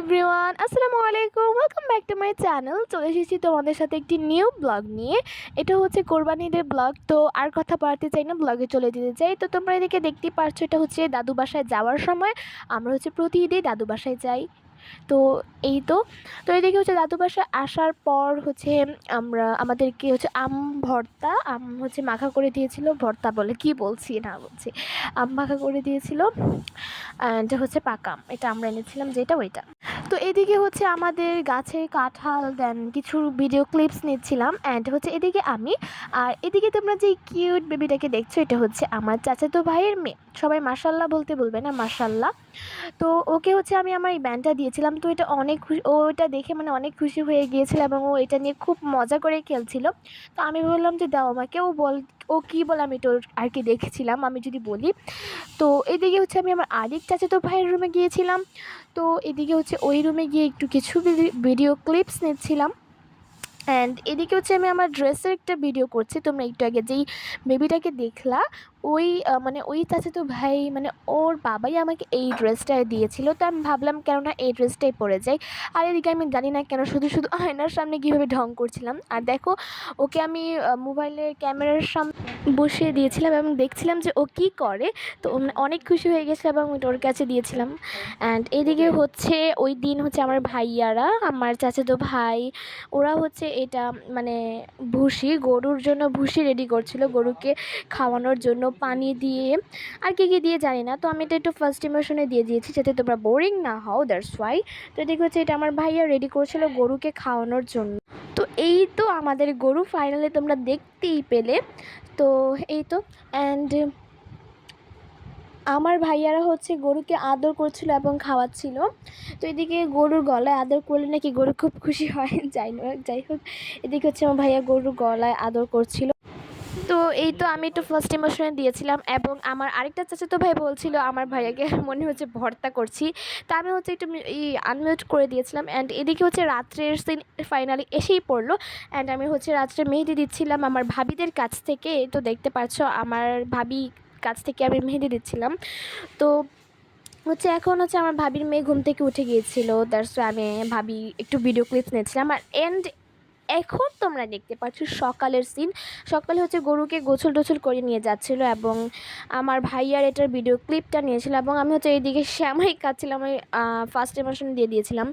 Everyone আসসালামু আলাইকুম। Welcome back to my channel চলে এসেছি তোমাদের সাথে একটি নিউ ব্লগ নিয়ে। এটা হচ্ছে কোরবানিদের ব্লগ তো আর কথা বাড়াতে চাই না ব্লগে চলে যেতে চাই। তো তোমরা এদিকে দেখতে পারছ, এটা হচ্ছে দাদু বাসায় যাওয়ার সময়। আমরা হচ্ছে প্রতি ঈদেই দাদু বাসায় যাই। তো এই তো তো এদিকে হচ্ছে দাদু বাসা আসার পর হচ্ছে আমরা, আমাদেরকে হচ্ছে আম ভর্তা, আম হচ্ছে মাখা করে দিয়েছিল, ভর্তা বলে কি বলছি না বলছি, আম মাখা করে দিয়েছিল অ্যান্ড হচ্ছে পাকাম এটা আমরা এনেছিলাম যেটা ওইটা। তো এদিকে হচ্ছে আমাদের গাছের কাঁঠাল, দেন কিছু ভিডিও ক্লিপস নিচ্ছিলাম অ্যান্ড হচ্ছে এদিকে আমি। আর এদিকে তোমরা যে কিউট বেবিটাকে দেখছ, এটা হচ্ছে আমার চাচাতো ভাইয়ের মেয়ে। সবাই মাসাল্লাহ বলতে বলবে না মাসাল্লাহ তো ওকে হচ্ছে আমি আমার এই ব্যান্ডটা দিয়েছিলাম। তো এটা অনেক খুশি, ও এটা দেখে মানে অনেক খুশি হয়ে গিয়েছিল এবং ও এটা নিয়ে খুব মজা করে খেলছিল। তো আমি বললাম যে, দাও আমাকে, ও বল, ও কী বলে আমি তো আর কি দেখেছিলাম, আমি যদি বলি। তো এদিকে হচ্ছে আমি আমার আরেক চাচাতো ভাইয়ের রুমে গিয়েছিলাম। তো এদিকে হচ্ছে ওই রুমে গিয়ে একটু কিছু ভিডিও ক্লিপস নিচ্ছিলাম। অ্যান্ড এদিকে হচ্ছে আমি আমার ড্রেসের একটা ভিডিও করছি, তোমরা একটু আগে যেই বেবিটাকে দেখলা ওই মানে ওই চাচাতো ভাই মানে ওর বাবাই আমাকে এই ড্রেসটা দিয়েছিল। তো আমি ভাবলাম, কেননা এই ড্রেসটাই পরে যাই। আর এদিকে আমি জানি না কেন, শুধু শুধু আয়নার সামনে কীভাবে ঢং করছিলাম। আর দেখো, ওকে আমি মোবাইলের ক্যামেরার সামনে বসিয়ে দিয়েছিলাম এবং দেখছিলাম যে ও কী করে। তো মানে অনেক খুশি হয়ে গেছিল এবং ওইটা ওর কাছে দিয়েছিলাম। অ্যান্ড এদিকে হচ্ছে, ওই দিন হচ্ছে আমার ভাইয়ারা, আমার চাচাতো ভাই, ওরা হচ্ছে এটা মানে ভুসি গরুর জন্য ভুসি রেডি করছিল গরুকে খাওয়ানোর জন্য। পানি দিয়ে আর কী কী দিয়ে জানি না। তো আমি এটা একটু ফার্স্ট ইমোশনে দিয়ে দিয়েছি যাতে তোমরা বোরিং না হও দ্যাটস ওয়াই তো এদিকে হচ্ছে এটা আমার ভাইয়া রেডি করছিল গরুকে খাওয়ানোর জন্য। তো এই তো আমাদের গরু ফাইনালি তোমরা দেখতেই পেলে। তো এই তো অ্যান্ড আমার ভাইয়ারা হচ্ছে গরুকে আদর করছিল এবং খাওয়াচ্ছিল। তো এদিকে গরুর গলায় আদর করলে নাকি গরু খুব খুশি হয়, যাই যাই হোক। এদিকে হচ্ছে আমার ভাইয়া গরুর গলায় আদর করছিল। তো এই তো আমি একটু ফার্স্ট ইমোশনে দিয়েছিলাম এবং আমার আরেকটা চাচাতো ভাই বলছিল, আমার ভাইয়াকে মনে হচ্ছে ভর্তা করছি। তা আমি হচ্ছে একটু আনমিউট করে দিয়েছিলাম অ্যান্ড এদিকে হচ্ছে রাত্রের সিন ফাইনালি এসেই পড়ল অ্যান্ড আমি হচ্ছে রাত্রে মেহেদি দিচ্ছিলাম আমার ভাবিদের কাছ থেকে। তো দেখতে পাচ্ছ আমার ভাবি কাছ থেকে আমি মেহেদি দিচ্ছিলাম। তো হচ্ছে এখন হচ্ছে আমার ভাবির মেয়ে ঘুম থেকে উঠে গিয়েছিল দ্যাটস আমি ভাবি একটু ভিডিও ক্লিপস নিয়েছিলাম। আর এন্ড এখন তোমরা দেখতে পাচ্ছ সকালের সিন সকালে হচ্ছে গরুকে গোছল টোছল করে নিয়ে যাচ্ছিল এবং আমার ভাইয়ার এটার ভিডিও ক্লিপটা নিয়েছিল এবং আমি হচ্ছে এইদিকে শ্যামাই কাটছিলাম আমি ফার্স্ট ইমোশন দিয়ে দিয়েছিলাম।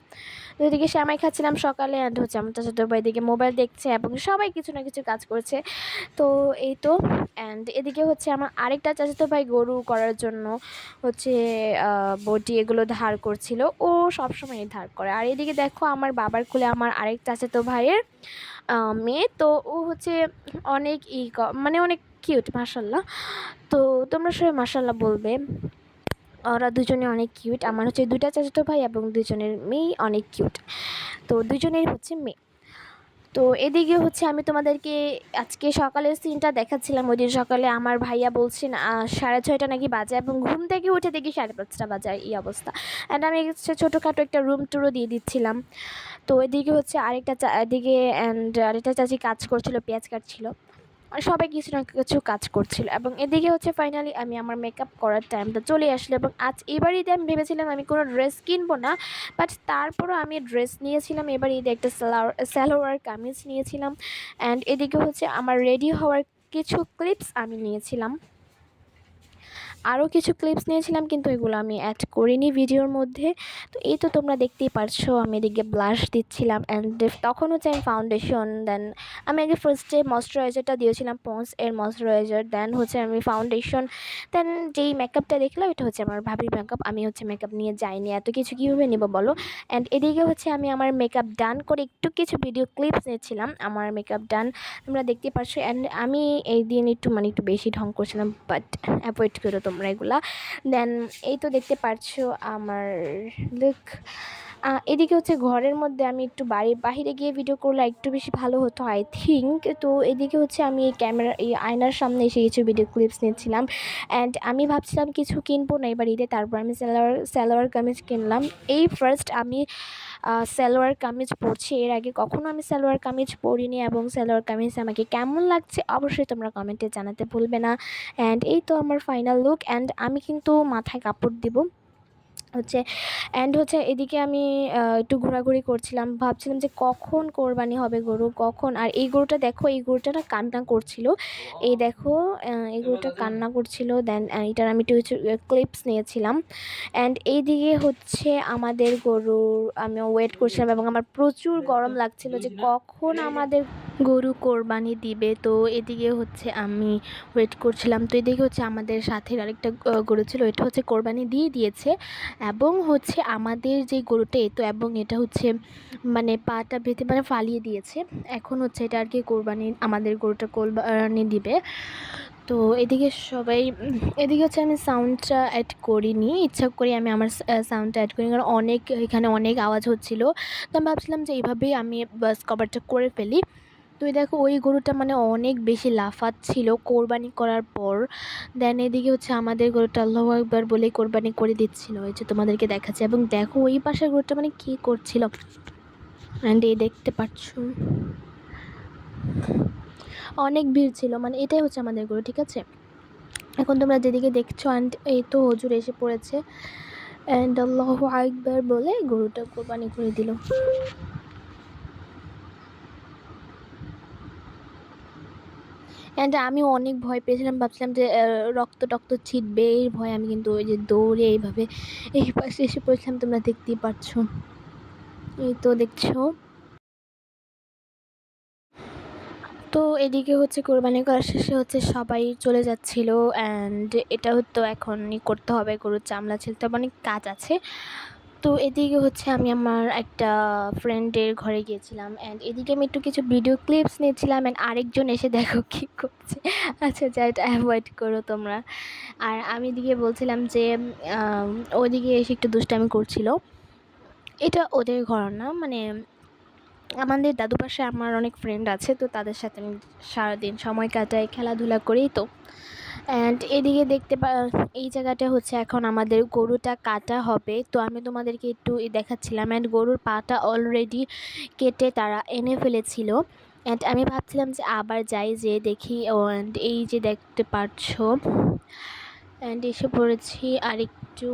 তো এদিকে শ্যামাই খাচ্ছিলাম সকালে অ্যান্ড হচ্ছে আমার চাচাতো ভাই এদিকে মোবাইল দেখছে এবং সবাই কিছু না কিছু কাজ করছে। তো এই তো অ্যান্ড এদিকে হচ্ছে আমার আরেকটা চাচাতো ভাই গরু করার জন্য হচ্ছে বটি এগুলো ধার করছিল। ও সবসময় ধার করে। আর এদিকে দেখো আমার বাবার কোলে আমার আরেক চাচাতো ভাইয়ের মেয়ে। তো ও হচ্ছে অনেক ই মানে অনেক কিউট মাসাল্লাহ তো তোমরা সবাই মাসাল্লাহ বলবে। ওরা দুজনে অনেক কিউট আমার হচ্ছে দুইটা চাচাতো ভাই এবং দুজনের মেয়ে অনেক কিউট তো দুজনের হচ্ছে মেয়ে। তো এদিকে হচ্ছে আমি তোমাদেরকে আজকে সকালের সিনটা দেখাচ্ছিলাম। ওই দিন সকালে আমার ভাইয়া বলছেন সাড়ে ছয়টা নাকি বাজে এবং ঘুম থেকে উঠে দেখি সাড়ে পাঁচটা বাজে এই অবস্থা। অ্যান্ড আমি হচ্ছে ছোটোখাটো একটা রুম টুরও দিয়ে দিচ্ছিলাম। তো এদিকে হচ্ছে আরেকটা এদিকে অ্যান্ড আরেকটা চাচি কাজ করছিল, পেঁয়াজ কাটছিল। সবাই কিছু না কিছু কাজ করছিল। এবং এদিকে হচ্ছে ফাইনালি আমি আমার মেকআপ করার টাইমটা চলে আসলো এবং আজ এবার ঈদে আমি ভেবেছিলাম আমি কোনো ড্রেস কিনবো না বাট তারপরও আমি ড্রেস নিয়েছিলাম। এবার ঈদে একটা স্যালোয়ার স্যালোয়ার কামিজ নিয়েছিলাম। অ্যান্ড এদিকে হচ্ছে আমার রেডি হওয়ার কিছু ক্লিপস আমি নিয়েছিলাম। আরও কিছু ক্লিপস নিয়েছিলাম, কিন্তু এগুলো আমি অ্যাড করিনি ভিডিওর মধ্যে। তো এই তো তোমরা দেখতেই পারছ, আমি এদিকে ব্লাশ দিচ্ছিলাম অ্যান্ড তখন হচ্ছে আমি ফাউন্ডেশন দেন আমি আগে ফার্স্টে ময়শ্চারাইজারটা দিয়েছিলাম পন্স এর ময়শ্চারাইজার দেন হচ্ছে আমি ফাউন্ডেশন দেন যেই মেকআপটা দেখলাম, এটা হচ্ছে আমার ভাবির মেকআপ আমি হচ্ছে মেকআপ নিয়ে যাইনি, এত কিছু কীভাবে নেব বলো? অ্যান্ড এদিকে হচ্ছে আমি আমার মেকআপ ডান করে একটু কিছু ভিডিও ক্লিপস নিয়েছিলাম আমার মেকআপ ডান তোমরা দেখতে পারছ অ্যান্ড আমি এই দিন একটু মানে একটু বেশি ঢং করছিলাম বাট অ্যাভয়েড করো তোমরা এগুলা। দেন এই তো দেখতে পারছ আমার লুক এদিকে হচ্ছে ঘরের মধ্যে আমি একটু বাড়ির বাইরে গিয়ে ভিডিও করলে একটু বেশি ভালো হতো আই থিঙ্ক তো এদিকে হচ্ছে আমি এই ক্যামেরা এই আয়নার সামনে এসে কিছু ভিডিও ক্লিপস নিচ্ছিলাম অ্যান্ড আমি ভাবছিলাম কিছু কিনবো না এবার ঈদে তারপর আমি সালোয়ার সালোয়ার কামিজ কিনলাম। এই ফার্স্ট আমি আহ, সালোয়ার কামিজ পরছি এর আগে কখনো আমি সালোয়ার কামিজ পরিনি এবং সালোয়ার কামিজ আমাকে কেমন লাগছে অবশ্যই তোমরা কমেন্টে জানাতে ভুলবে না অ্যান্ড এই তো আমার ফাইনাল লুক অ্যান্ড আমি কিন্তু মাথায় কাপড় দিব। হচ্ছে অ্যান্ড হচ্ছে এদিকে আমি একটু ঘোরাঘুরি করছিলাম। ভাবছিলাম যে কখন কোরবানি হবে গরু কখন? আর এই গরুটা দেখো এই গরুটা না কান্না করছিল। এই দেখো এই গরুটা কান্না করছিল দেন এটার আমি একটু ক্লিপস নিয়েছিলাম। অ্যান্ড এইদিকে হচ্ছে আমাদের গরুর আমি ওয়েট করছিলাম এবং আমার প্রচুর গরম লাগছিল যে কখন আমাদের গরু কোরবানি দিবে। তো এদিকে হচ্ছে আমি ওয়েট করছিলাম। তো এদিকে হচ্ছে আমাদের সাথে আরেকটা গরু ছিল এটা হচ্ছে কোরবানি দিয়ে দিয়েছে। এবং হচ্ছে আমাদের যে গরুটা, এতো এবং এটা হচ্ছে মানে পাটা বেঁধে মানে ফালিয়ে দিয়েছে। এখন হচ্ছে এটা আর কি কোরবানি আমাদের গরুটা কোরবানি দিবে। তো এদিকে সবাই, এদিকে হচ্ছে আমি সাউন্ডটা অ্যাড করিনি। ইচ্ছা করে আমি আমার সাউন্ডটা অ্যাড করিনি, কারণ অনেক, এখানে অনেক আওয়াজ হচ্ছিল। তো আমি ভাবছিলাম যে এইভাবেই আমি বাস কভারটা করে ফেলি। তো দেখো, ওই গরুটা মানে অনেক বেশি লাফাচ্ছিল কোরবানি করার পর। দেন এদিকে হচ্ছে আমাদের গরুটা আল্লাহ একবার বলে কোরবানি করে দিচ্ছিল। এই যে তোমাদেরকে দেখাচ্ছে। এবং দেখো, ওই পাশের গরুটা মানে কী করছিল? অ্যান্ড এই দেখতে পাচ্ছ। অনেক ভিড় ছিল। মানে এটাই হচ্ছে আমাদের গরু, ঠিক আছে? এখন তোমরা যেদিকে দেখছ অ্যান্ড এই তো হজুর এসে পড়েছে। অ্যান্ড আল্লাহ একবার বলে গরুটা কোরবানি করে দিল। অ্যান্ড আমি অনেক ভয় পেয়েছিলাম ভাবছিলাম যে রক্ত টক্ত ছিটবে এই ভয় আমি কিন্তু ওই যে দৌড়ে এইভাবে এই পাশে এসে পড়েছিলাম তোমরা দেখতেই পাচ্ছ। এই তো দেখছ। তো এদিকে হচ্ছে কোরবানি করার শেষে হচ্ছে সবাই চলে যাচ্ছিল অ্যান্ড এটা হতো এখনই করতে হবে গরুর চামড়া ছিলতে হবে, অনেক কাজ আছে। তো এদিকে হচ্ছে আমি আমার একটা ফ্রেন্ডের ঘরে গিয়েছিলাম অ্যান্ড এদিকে আমি একটু কিছু ভিডিও ক্লিপস নিয়েছিলাম অ্যান্ড আরেকজন এসে দেখো কী করছে। আচ্ছা যা এটা অ্যাভয়েড করো তোমরা। আর আমি এদিকে বলছিলাম যে ওদিকে এসে একটু দুষ্টামি করছিল। এটা ওদের ঘর না মানে আমাদের দাদু পাশে আমার অনেক ফ্রেন্ড আছে, তো তাদের সাথে আমি সারাদিন সময় কাটাই, খেলাধুলা করেই তো অ্যান্ড এদিকে দেখতে পা, এই জায়গাটা হচ্ছে এখন আমাদের গরুটা কাটা হবে। তো আমি তোমাদেরকে একটু দেখাচ্ছিলাম। অ্যান্ড গরুর পাটা অলরেডি কেটে তারা এনে ফেলেছিল। অ্যান্ড আমি ভাবছিলাম যে আবার যাই, যে দেখি অ্যান্ড এই যে দেখতে পাচ্ছ। অ্যান্ড এসে পড়েছি আর একটু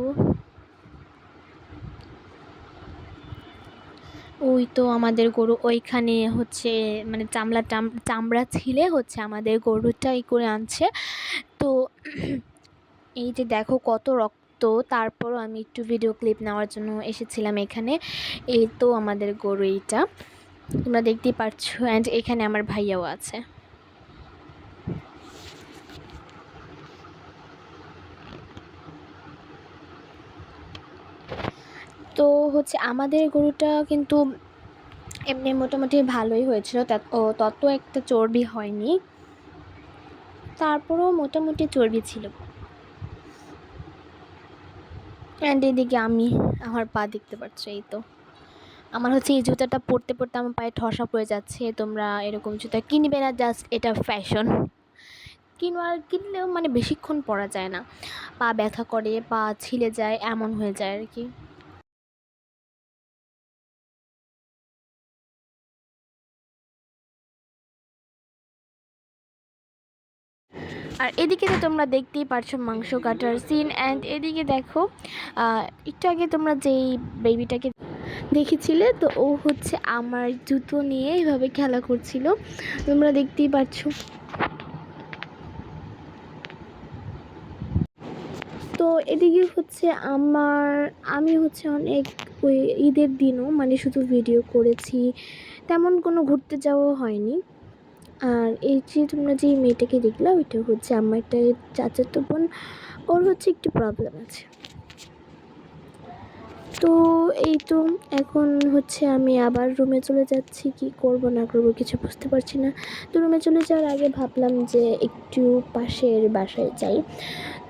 ওই তো আমাদের গরু, ওইখানে হচ্ছে মানে চামড়া চামড়া ছিলে হচ্ছে আমাদের গরুটাই করে আনছে। তো এই যে দেখো কত রক্ত, তারপরও আমি একটু ভিডিও ক্লিপ নেওয়ার জন্য এসেছিলাম এখানে। এই তো আমাদের গরু এইটা। তোমরা দেখতেই পাচ্ছ অ্যান্ড এখানে আমার ভাইয়াও আছে। তো হচ্ছে আমাদের গরুটা কিন্তু এমনি মোটামুটি ভালোই হয়েছিল। তত একটা চর্বি হয়নি। তারপরেও মোটামুটি চর্বি ছিল। অ্যান্ড এদিকে আমি আমার পা দেখতে পাচ্ছ, এই তো। আমার হচ্ছে এই জুতাটা পরতে পরতে আমার পায়ে ঠসা পড়ে যাচ্ছে। তোমরা এরকম জুতা কিনবে না জাস্ট এটা ফ্যাশন কিনবার কিনলেও মানে বেশিক্ষণ পরা যায় না। পা ব্যথা করে, পা ছিলে যায়, এমন হয়ে যায় আর কি। আর এদিকে তো তোমরা দেখতেই পারছ মাংস কাটার সিন অ্যান্ড এদিকে দেখো একটু আগে তোমরা যেই বেবিটাকে দেখেছিলে, তো ও হচ্ছে আমার জুতো নিয়ে এইভাবে খেলা করছিল। তোমরা দেখতেই পাচ্ছ তো এদিকে হচ্ছে আমার, আমি হচ্ছে অনেক ওই ঈদের দিনও মানে শুধু ভিডিও করেছি, তেমন কোনো ঘুরতে যাওয়া হয়নি। আর এই যে তোমরা যে মেয়েটাকে দেখলা, ওইটা হচ্ছে আমার একটা চাচাতো বোন, ওর হচ্ছে একটু প্রবলেম আছে। তো এই তো, এখন হচ্ছে আমি আবার রুমে চলে যাচ্ছি। কি করব, না করব কিছু বুঝতে পারছি না। তো রুমে চলে যাওয়ার আগে ভাবলাম যে একটু পাশের বাসায় যাই।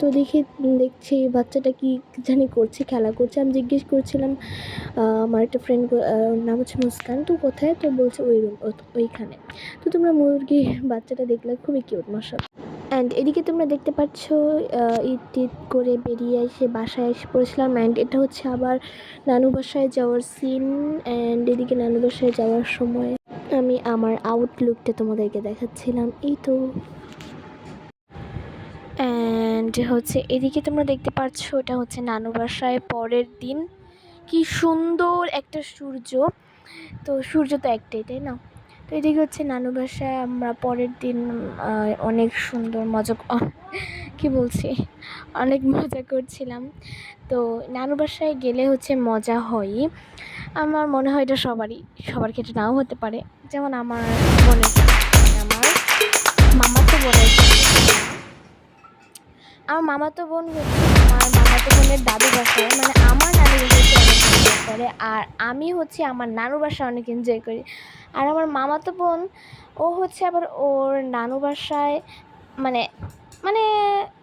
তো দেখি, দেখছি বাচ্চাটা কি জানি করছে, খেলা করছে। আমি জিজ্ঞেস করছিলাম আমার একটা ফ্রেন্ড নাম হচ্ছে মুস্কান। তো কোথায়? তো বলছে ওই রুম ওইখানে। তো তোমরা মুরগি বাচ্চাটা দেখলে, খুবই কিউট মশা অ্যান্ড এদিকে তোমরা দেখতে পাচ্ছ ঈদ টিদ করে বেরিয়ে এসে বাসায় এসে পড়েছিলাম। অ্যান্ড এটা হচ্ছে আবার নানু বাসায় যাওয়ার সিন অ্যান্ড এদিকে নানু বাসায় যাওয়ার সময় আমি আমার আউটলুকটা তোমাদেরকে দেখাচ্ছিলাম। এই তো। অ্যান্ড হচ্ছে এদিকে তোমরা দেখতে পাচ্ছ, এটা হচ্ছে নানু বাসায় পরের দিন। কি সুন্দর একটা সূর্য। তো সূর্য তো একটাই, তাই না? তো এদিকে হচ্ছে নানু বাসায় আমরা পরের দিন অনেক সুন্দর মজা ক- বলছি? অনেক মজা করছিলাম। তো নানু বাসায় গেলে হচ্ছে মজা হয়ই আমার মনে হয় এটা সবারই সবার ক্ষেত্রে নাও হতে পারে। যেমন আমার ক্ষেত্রে, আমার মামাতো বোনের ক্ষেত্রে। আমার মামাতো বোন হচ্ছে আমার মামাতো বোনের দাদু বাসায় মানে আমার নানু বাসায় করে আর আমি হচ্ছে আমার নানু বাসায় অনেক এনজয় করি। আর আমার মামাতো বোন ও হচ্ছে আবার ওর নানু বাসায় মানে মানে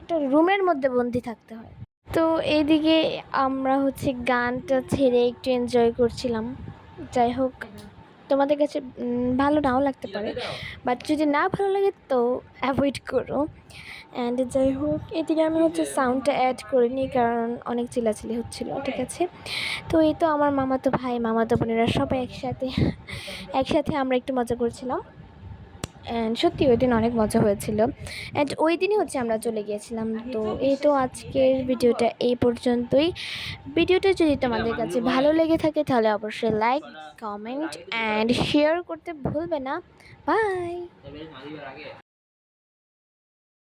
একটা রুমের মধ্যে বন্দি থাকতে হয়। তো এইদিকে আমরা হচ্ছে গানটা ছেড়ে একটু এনজয় করছিলাম। যাই হোক তোমাদের কাছে ভালো নাও লাগতে পারে। বাট যদি না ভালো লাগে তো অ্যাভয়েড করো। অ্যান্ড যাই হোক এদিকে আমি হচ্ছে সাউন্ডটা অ্যাড করিনি কারণ অনেক চিলাচিলি হচ্ছিল ঠিক আছে? তো এই তো আমার মামাতো ভাই মামাতো বোনেরা সবাই একসাথে একসাথে আমরা একটু মজা করছিলাম। অ্যান্ড সত্যি ওই দিন অনেক মজা হয়েছিল। অ্যান্ড ওই দিনই হচ্ছে আমরা চলে গিয়েছিলাম। তো এই তো আজকের ভিডিওটা এই পর্যন্তই। ভিডিওটা যদি তোমাদের কাছে ভালো লেগে থাকে তাহলে অবশ্যই লাইক কমেন্ট অ্যান্ড শেয়ার করতে ভুলবে না। বাই